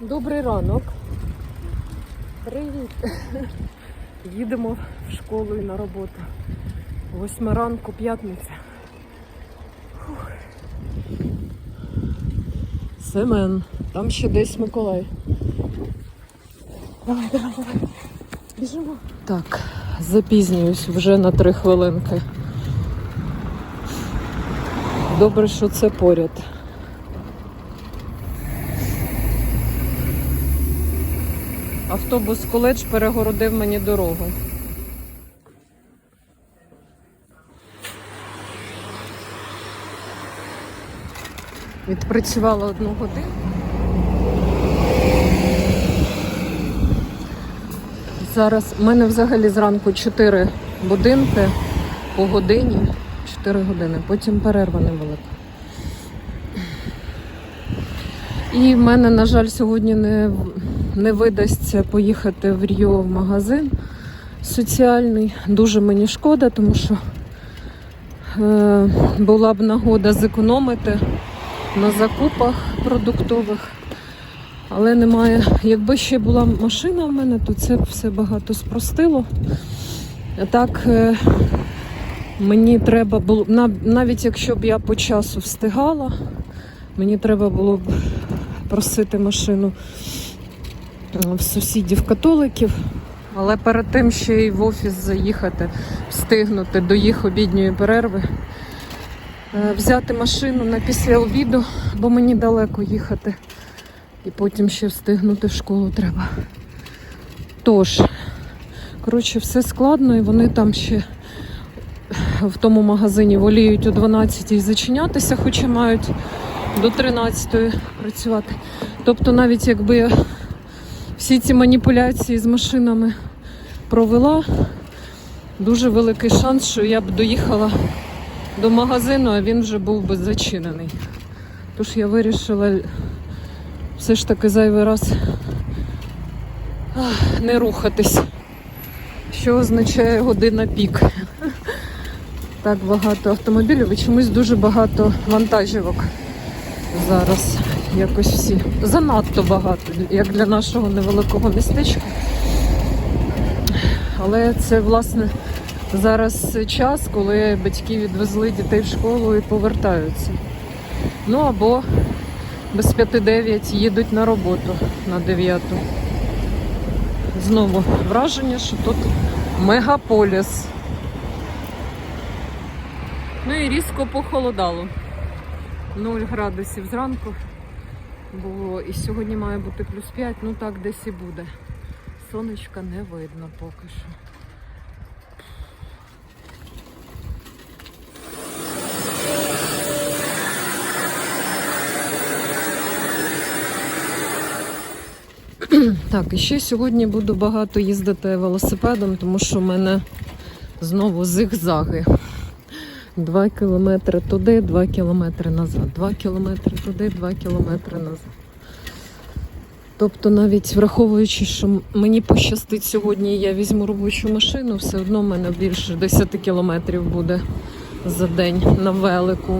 Добрий ранок. Привіт. Їдемо в школу і на роботу. Восьма ранку, п'ятниця. Семен. Там ще десь Миколай. Давай, давай, давай. Біжимо. Так, запізнююсь вже на три хвилинки. Добре, що це поряд. Автобус коледж перегородив мені дорогу. Відпрацювала одну годину. Зараз в мене взагалі зранку 4 будинки по годині, 4 години, потім перерва невелика. І в мене, на жаль, сьогодні не, не видасться поїхати в Ріо в магазин соціальний. Дуже мені шкода, тому що е, була б нагода зекономити на закупах продуктових. Але немає. Якби ще була машина в мене, то це б все багато спростило. Так е, мені треба було, навіть якщо б я по часу встигала, мені треба було б просити машину в сусідів католиків. Але перед тим ще й в офіс заїхати, встигнути до їх обідньої перерви, е, взяти машину на після обіду, бо мені далеко їхати. І потім ще встигнути в школу треба. Тож, коротше, все складно, і вони там ще в тому магазині воліють о 12-й зачинятися, хоча мають до 13-ї працювати. Тобто, навіть якби я всі ці маніпуляції з машинами провела, дуже великий шанс, що я б доїхала до магазину, а він вже був би зачинений. Тож я вирішила все ж таки зайвий раз не рухатись, що означає година пік. Так багато автомобілів і чомусь дуже багато вантажівок зараз. Якось всі занадто багато, як для нашого невеликого містечка. Але це власне зараз час, коли батьки відвезли дітей в школу і повертаються. Ну або без 5-9 їдуть на роботу на 9. Знову враження, що тут мегаполіс. Ну і різко похолодало. 0 градусів зранку було. І сьогодні має бути плюс 5, ну так десь і буде. Сонечка не видно поки що. Так, і ще сьогодні буду багато їздити велосипедом, тому що в мене знову зигзаги. Два кілометри туди, два кілометри назад. Два кілометри туди, два кілометри назад. Тобто, навіть враховуючи, що мені пощастить сьогодні, я візьму робочу машину, все одно в мене більше 10 кілометрів буде за день на велику.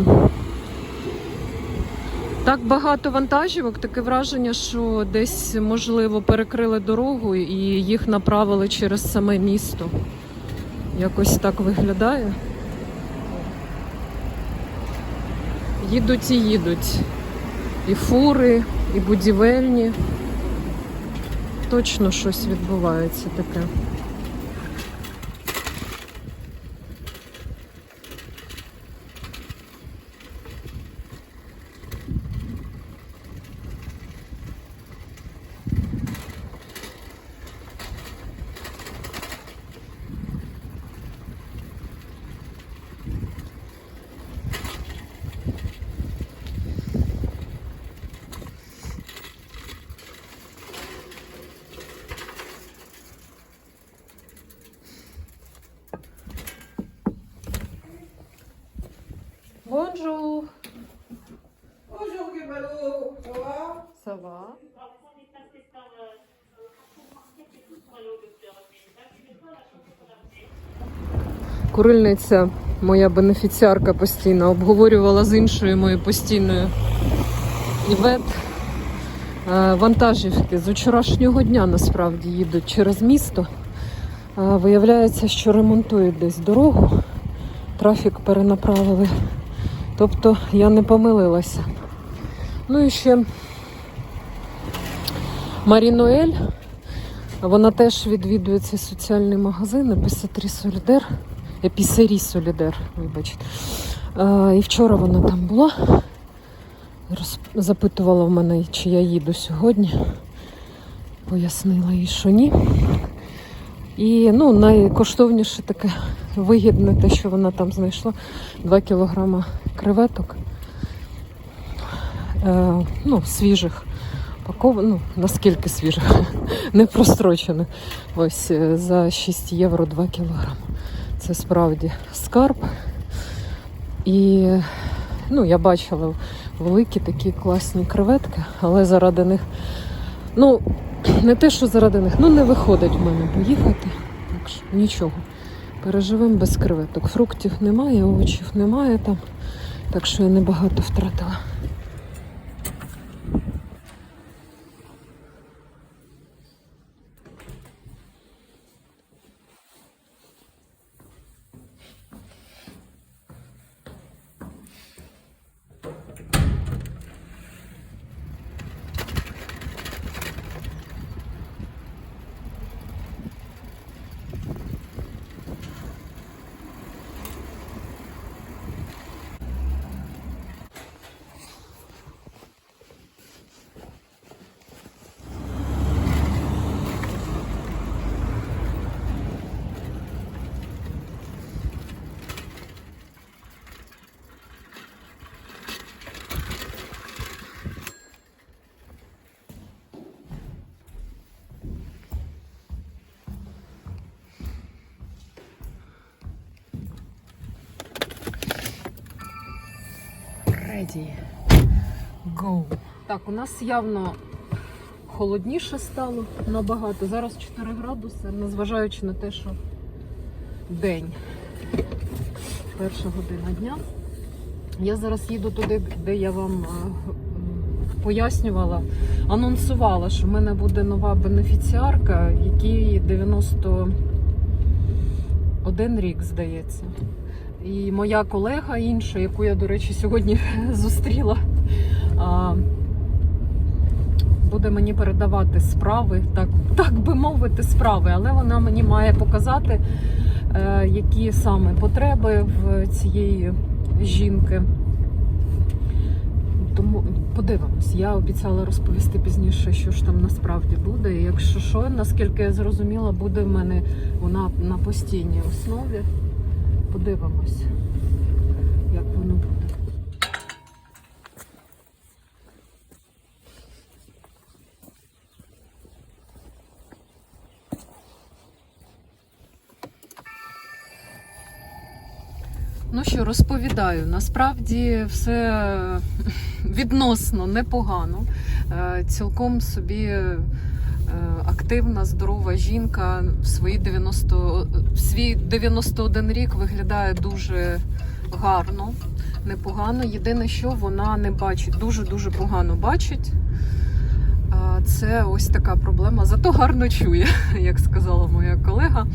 Так багато вантажівок, таке враження, що десь, можливо, перекрили дорогу і їх направили через саме місто. Якось так виглядає. Їдуть і їдуть. І фури, і будівельні. Точно щось відбувається таке. Bonjour, Bonjour Gumalo, ça va ça va? Курильниця, моя бенефіціарка постійно обговорювала з іншою моєю постійною Івет Е, Вантажівки з вчорашнього дня насправді їдуть через місто. Е, Виявляється, що ремонтують десь дорогу, трафік перенаправили. Тобто я не помилилася. Ну і ще Марінуель. Вона теж відвідує цей соціальний магазин Епісатрі Солідер. Епісері Солідер, вибачте. Е, І вчора вона там була. Запитувала в мене, чи я їду сьогодні. Пояснила їй, що ні. І ну, найкоштовніше таке вигідне те, що вона там знайшла 2 кілограма креветок. Е, ну, свіжих. Ну, наскільки свіжих, не прострочених. Ось е, за 6 євро 2 кілограми. Це справді скарб. І ну, я бачила великі такі класні креветки, але заради них, ну, не те, що заради них, ну не виходить в мене поїхати. Так що нічого. Переживемо без креветок. Фруктів немає, овочів немає там. Так що я небагато втратила. Ready. Go. Так, у нас явно холодніше стало набагато. Зараз 4 градуси, незважаючи на те, що день. Перша година дня. Я зараз їду туди, де я вам е, пояснювала, анонсувала, що в мене буде нова бенефіціарка, якій 91 рік, здається. І моя колега інша, яку я, до речі, сьогодні зустріла, буде мені передавати справи, так, так би мовити, справи, але вона мені має показати, е, які саме потреби в цієї жінки. Тому подивимось, я обіцяла розповісти пізніше, що ж там насправді буде. Якщо що, наскільки я зрозуміла, буде в мене вона на постійній основі. Подивимось, як воно буде. Ну що, розповідаю, насправді все відносно непогано. Е, Цілком собі активна, здорова жінка в свої 90, в свій 91 рік виглядає дуже гарно, непогано. Єдине, що вона не бачить, дуже-дуже погано бачить. Е, Це ось така проблема. Зато гарно чує, як сказала моя колега.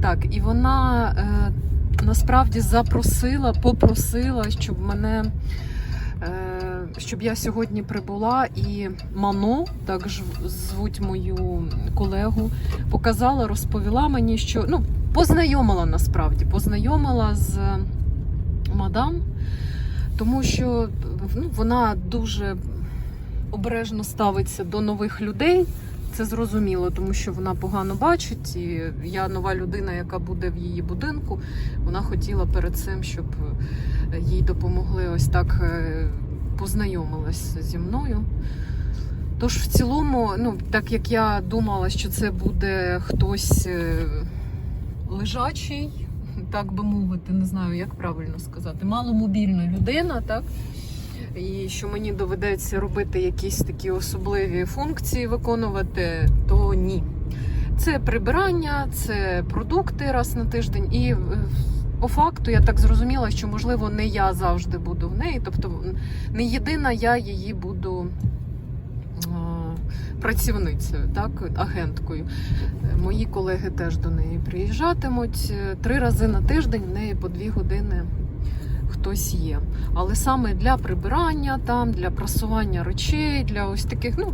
Так, і вона е, насправді запросила, попросила, щоб мене. Е, Щоб я сьогодні прибула і Мано, так ж звуть мою колегу, показала, розповіла мені, що ну, познайомила насправді, познайомила з мадам, тому що ну, вона дуже обережно ставиться до нових людей. Це зрозуміло, тому що вона погано бачить, і я нова людина, яка буде в її будинку. Вона хотіла перед цим, щоб е, їй допомогли ось так е, познайомилась зі мною. Тож, в цілому, ну, так як я думала, що це буде хтось е, лежачий, так би мовити, не знаю, як правильно сказати, маломобільна людина, так? і що мені доведеться робити якісь такі особливі функції виконувати, то ні. Це прибирання, це продукти раз на тиждень. І по факту я так зрозуміла, що можливо не я завжди буду в неї. Тобто не єдина я її буду працівницею, так, агенткою. Мої колеги теж до неї приїжджатимуть. Три рази на тиждень в неї по дві години хтось є. Але саме для прибирання, там, для прасування речей, для ось таких, ну,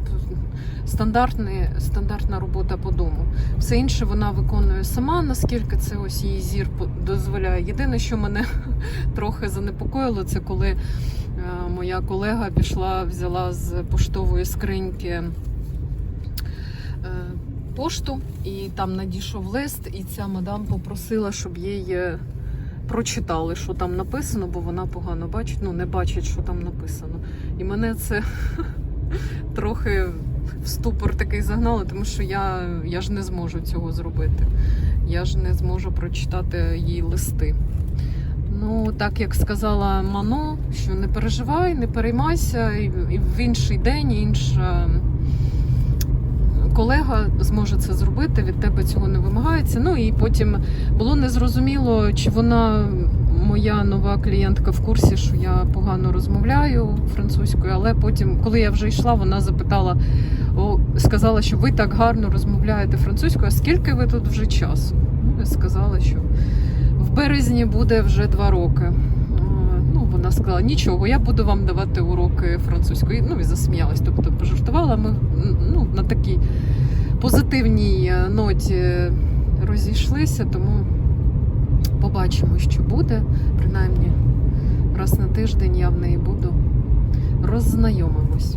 стандартні, стандартна робота по дому. Все інше вона виконує сама, наскільки це ось її зір дозволяє. Єдине, що мене трохи занепокоїло, це коли е, моя колега пішла, взяла з поштової скриньки е, пошту, і там надійшов лист, і ця мадам попросила, щоб їй е, прочитали, що там написано, бо вона погано бачить, ну не бачить, що там написано. І мене це трохи в ступор такий загнало, тому що я, я ж не зможу цього зробити. Я ж не зможу прочитати їй листи. Ну, так як сказала Мано, що не переживай, не переймайся, і в інший день інша колега зможе це зробити, від тебе цього не вимагається. Ну і потім було незрозуміло, чи вона, моя нова клієнтка, в курсі, що я погано розмовляю французькою, але потім, коли я вже йшла, вона запитала, сказала, що ви так гарно розмовляєте французькою, а скільки ви тут вже часу? Ну, я сказала, що в березні буде вже два роки. Е, Ну, вона сказала, нічого, я буду вам давати уроки французької. Ну і засміялась, тобто пожартувала. Ми ну, на такій позитивній е, ноті розійшлися, тому побачимо, що буде. Принаймні, раз на тиждень я в неї буду. Роззнайомимось.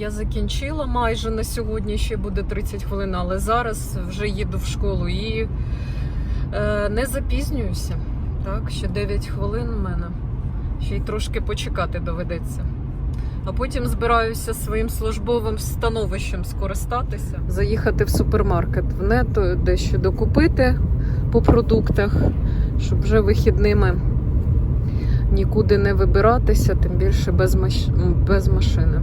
Я закінчила майже на сьогодні, ще буде 30 хвилин, але зараз вже їду в школу і не запізнююся. Так, ще 9 хвилин у мене. Ще й трошки почекати доведеться. А потім збираюся своїм службовим становищем скористатися. Заїхати в супермаркет в нето, дещо докупити по продуктах, щоб вже вихідними нікуди не вибиратися, тим більше без, маш... без машини.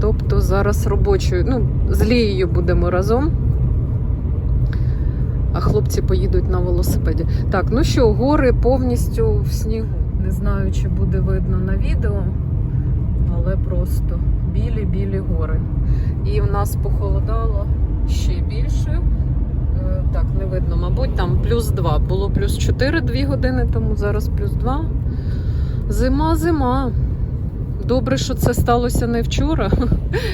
Тобто зараз робочою, ну, з Лією будемо разом. А хлопці поїдуть на велосипеді. Так, ну що, гори повністю в снігу. Не знаю, чи буде видно на відео, але просто білі-білі гори. І в нас похолодало ще більше. Е, Так, не видно, мабуть, там плюс 2. Було плюс 4 2 години тому, зараз плюс 2. Зима, зима. Добре, що це сталося не вчора.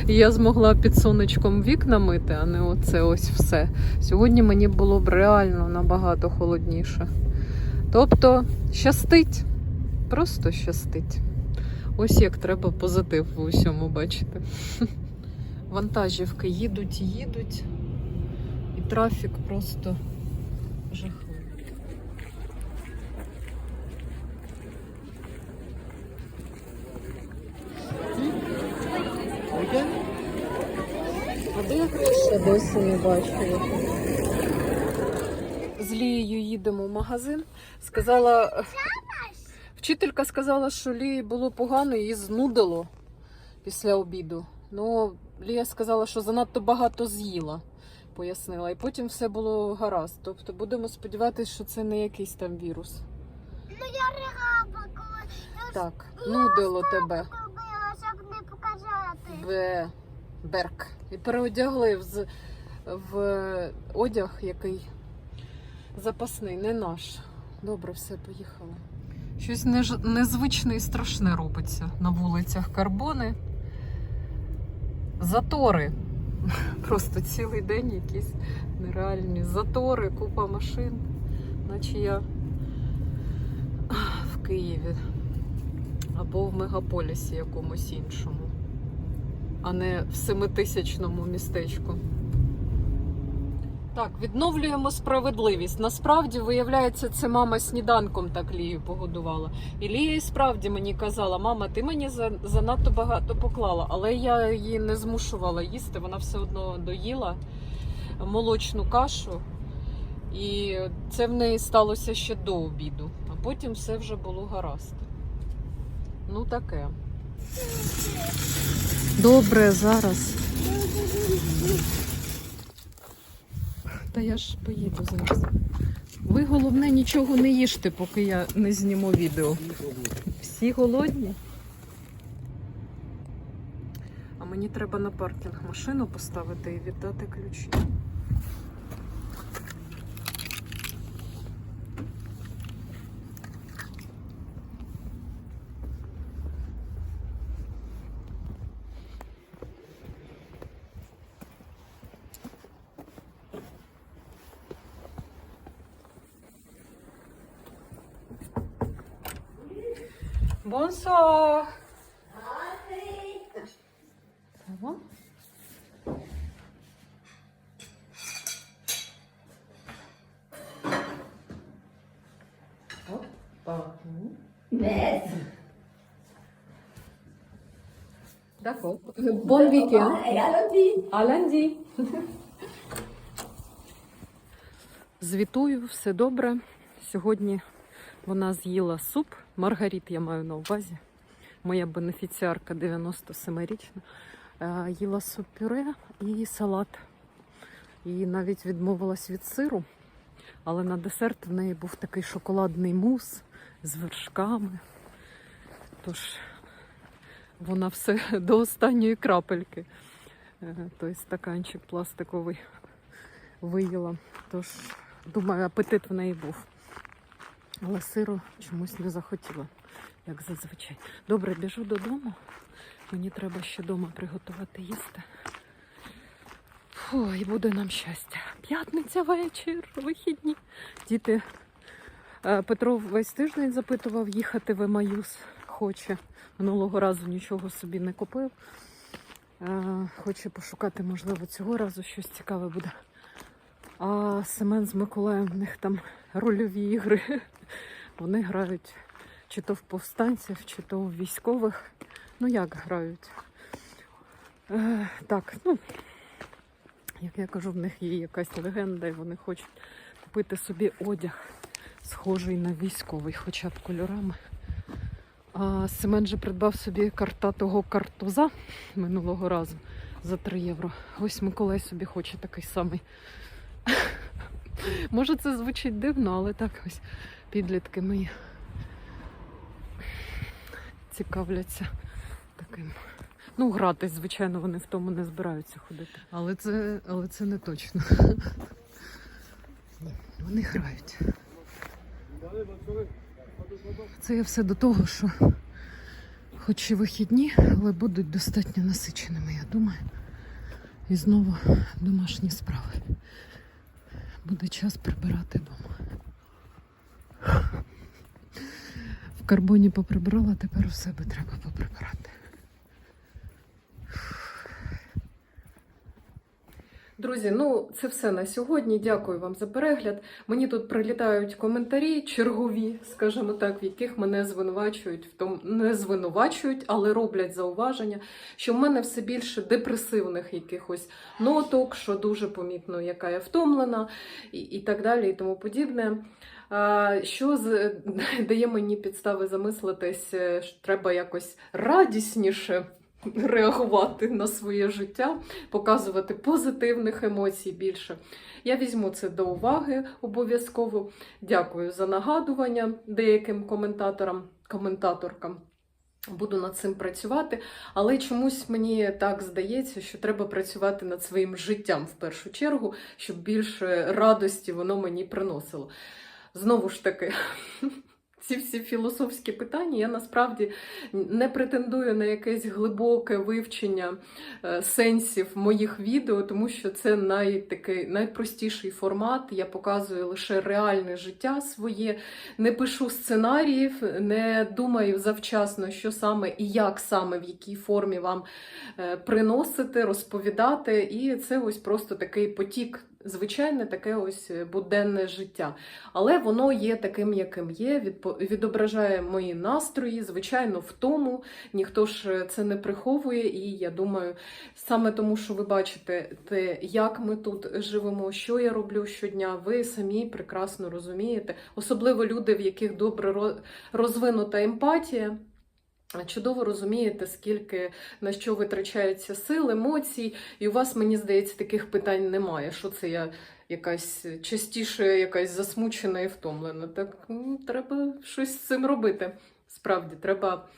Я змогла під сонечком вікна мити, а не оце ось все. Сьогодні мені було б реально набагато холодніше. Тобто, щастить, просто щастить. Ось як треба позитив в усьому бачити. Вантажівки їдуть їдуть, і трафік просто жахливий. Я ще досі не бачила? З Лією їдемо в магазин. Сказала, вчителька сказала, що Лії було погано, її знудило після обіду. Ну, Лія сказала, що занадто багато з'їла, пояснила. І потім все було гаразд. Тобто будемо сподіватися, що це не якийсь там вірус. Ну я регаба, коли Так, нудило тебе. робила, Берк. І переодягли в, в одяг, який запасний, не наш. Добре, все, поїхали. Щось незвичне і страшне робиться на вулицях Карбони. Затори. Просто цілий день якісь нереальні затори, купа машин, наче я в Києві або в мегаполісі якомусь іншому а не в семитисячному містечку. Так, відновлюємо справедливість. Насправді, виявляється, це мама сніданком так Лію погодувала. І Лія і справді мені казала, мама, ти мені занадто багато поклала, але я її не змушувала їсти, вона все одно доїла молочну кашу. І це в неї сталося ще до обіду, а потім все вже було гаразд. Ну таке. Добре, зараз. Та я ж поїду зараз. Ви головне нічого не їжте, поки я не зніму відео. Всі голодні. А мені треба на паркінг машину поставити і віддати ключі. Bonsoir. Ça va Hop, pardon. D'accord. Bon week-end. Et à lundi. А lundi. Звітую, все добре. Сьогодні вона з'їла суп. Маргарит я маю на увазі. Моя бенефіціарка 97-річна. Е, Їла суп пюре і салат. І навіть відмовилась від сиру. Але на десерт в неї був такий шоколадний мус з вершками. Тож вона все до останньої крапельки. Е, Той стаканчик пластиковий виїла. Тож, думаю, апетит в неї був. Але сиру чомусь не захотіла, як зазвичай. Добре, біжу додому. Мені треба ще вдома приготувати їсти. Фу, і буде нам щастя. П'ятниця вечір, вихідні. Діти. е, Петро весь тиждень запитував їхати в Емаюс. Хоче. Минулого разу нічого собі не купив. Е, Хоче пошукати, можливо, цього разу щось цікаве буде. А Семен з Миколаєм в них там рольові ігри. Вони грають чи то в повстанців, чи то в військових. Ну як грають? Е, так, ну, як я кажу, в них є якась легенда, і вони хочуть купити собі одяг, схожий на військовий, хоча б кольорами. А Семен же придбав собі картатого картуза минулого разу за 3 євро. Ось Миколай собі хоче такий самий. Може, це звучить дивно, але так ось підлітки мої цікавляться таким. Ну, гратись, звичайно, вони в тому не збираються ходити. Але це, але це не точно. Вони грають. Це я все до того, що хоч і вихідні, але будуть достатньо насиченими, я думаю. І знову домашні справи. Буде час прибирати вдома. В карбоні поприбирала, тепер у себе треба поприбирати. Друзі, ну це все на сьогодні. Дякую вам за перегляд. Мені тут прилітають коментарі чергові, скажімо так, в яких мене звинувачують в тому, не звинувачують, але роблять зауваження, що в мене все більше депресивних якихось ноток, що дуже помітно, яка я втомлена, і, і так далі, і тому подібне. Що дає мені підстави замислитись, е, що треба якось радісніше реагувати на своє життя, показувати позитивних емоцій більше. Я візьму це до уваги обов'язково. Дякую за нагадування деяким коментаторам, коментаторкам. Буду над цим працювати, але чомусь мені так здається, що треба працювати над своїм життям в першу чергу, щоб більше радості воно мені приносило. Знову ж таки, ці всі філософські питання я насправді не претендую на якесь глибоке вивчення е, сенсів моїх відео, тому що це най, такий, найпростіший формат. Я показую лише реальне життя своє, не пишу сценаріїв, не думаю завчасно, що саме і як саме в якій формі вам е, приносити, розповідати. І це ось просто такий потік. Звичайне таке ось буденне життя. Але воно є таким, яким є, відображає мої настрої, звичайно, в тому. Ніхто ж це не приховує. І я думаю, саме тому, що ви бачите те, як ми тут живемо, що я роблю щодня, ви самі прекрасно розумієте. Особливо люди, в яких добре ро- розвинута емпатія. Чудово розумієте, скільки на що витрачається сил, емоцій, і у вас, мені здається, таких питань немає. Що це я якась частіше, якась засмучена і втомлена. Так м, треба щось з цим робити. Справді, треба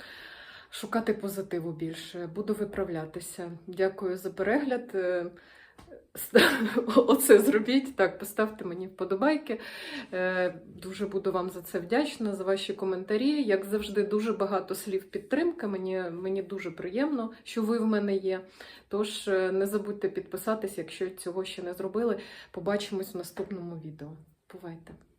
шукати позитиву більше. Буду виправлятися. Дякую за перегляд. Оце зробіть. Так, поставте мені вподобайки. Е, Дуже буду вам за це вдячна, за ваші коментарі. Як завжди, дуже багато слів підтримки. Мені, мені дуже приємно, що ви в мене є. Тож е, не забудьте підписатись, якщо цього ще не зробили. Побачимось в наступному відео. Бувайте!